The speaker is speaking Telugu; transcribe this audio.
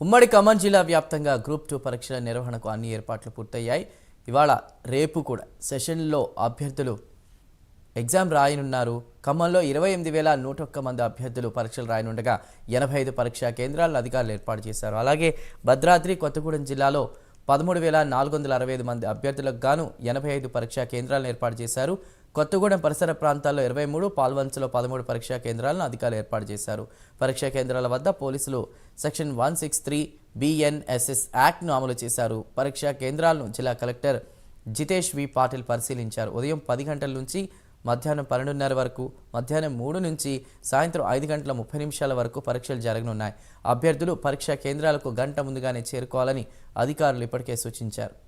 ఉమ్మడి ఖమ్మం జిల్లా వ్యాప్తంగా గ్రూప్ టూ పరీక్షల నిర్వహణకు అన్ని ఏర్పాట్లు పూర్తయ్యాయి. ఇవాళ రేపు కూడా సెషన్లో అభ్యర్థులు ఎగ్జామ్ రాయనున్నారు. ఖమ్మంలో ఇరవై ఎనిమిది వేల నూట ఒక్క మంది అభ్యర్థులు పరీక్షలు రాయనుండగా ఎనభై ఐదు పరీక్షా కేంద్రాలను అధికారులు ఏర్పాటు చేశారు. అలాగే భద్రాద్రి కొత్తగూడెం జిల్లాలో పదమూడు వేల నాలుగు వందల అరవై ఐదు మంది అభ్యర్థులకు గాను ఎనభై ఐదు పరీక్షా కేంద్రాలను ఏర్పాటు చేశారు. కొత్తగూడెం పరిసర ప్రాంతాల్లో ఇరవై మూడు పాల్వంచలో పదమూడు పరీక్షా కేంద్రాలను అధికారులు ఏర్పాటు చేశారు. పరీక్షా కేంద్రాల వద్ద పోలీసులు section one six three BNSS యాక్ట్ను అమలు చేశారు. పరీక్షా కేంద్రాలను జిల్లా కలెక్టర్ జితేష్ వి పాటిల్ పరిశీలించారు. ఉదయం పది గంటల నుంచి మధ్యాహ్నం పన్నెండున్నర వరకు మధ్యాహ్నం మూడు నుంచి సాయంత్రం ఐదు గంటల ముప్పై నిమిషాల వరకు పరీక్షలు జరగనున్నాయి. అభ్యర్థులు పరీక్షా కేంద్రాలకు గంట ముందుగానే చేరుకోవాలని అధికారులు ఇప్పటికే సూచించారు.